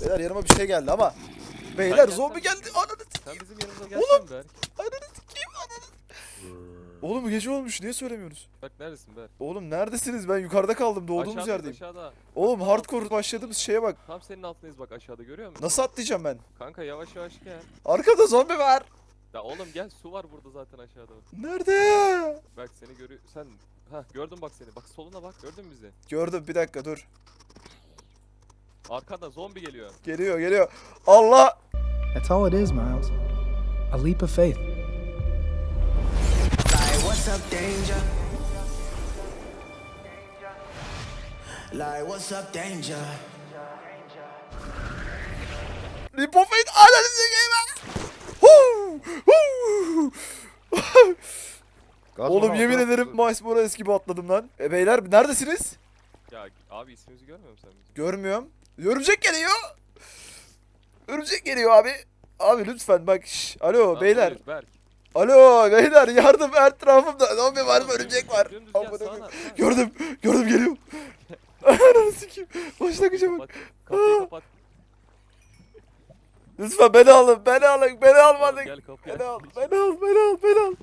Beyler yanıma bir şey geldi ama. Beyler Sen zombi geldi. Ananı Sen bizim yanımıza gelsene Berk. ananı sikeyim ananı. Oğlum gece olmuş niye söylemiyorsunuz? Bak neredesin Berk? Oğlum neredesiniz? Ben yukarıda kaldım. Doğduğumuz Aşağıdayız, yerdeyim. Aşağıda. Oğlum hardcore başladığımız şeye bak. Tam senin altındayız bak aşağıda görüyor musun? Nasıl atlayacağım ben? Kanka yavaş yavaş gel. Arkada zombi var. Ya oğlum gel su var burada zaten aşağıda. Nerede? Bak seni görüyor. Sen ha gördüm bak seni. Bak soluna bak gördün mü bizi? Gördüm bir dakika dur. Arkada zombi geliyor. Geliyor geliyor. Allah. That's all it is, Miles. A leap of faith. Like, what's up, danger? Like, what's up, danger? Lipofait ananı sikeyim ben. Huu, huu. Oğlum yemin ederim Miles Morales gibi atladım lan. E beyler neredesiniz? Ya abi ismimizi görmüyor musun sen bizim? Görmüyorum. Örümcek geliyor. Örümcek geliyor abi. Abi lütfen bak. şş. Alo Lan beyler. buradayız, Berk. Alo beyler yardım her tarafımda. Zombi var mı örümcek var. dümdüz gel, Amına sağına, koyayım. sağına. Gördüm. Gördüm geliyor. Ananı sikeyim. Başlangıca bak. Kapat, kapıyı kapat. Lütfen beni alın. Beni alın. Beni Oğlum, almadın. Gel kapıyı Beni al. aç. Beni al. Beni al. Beni al.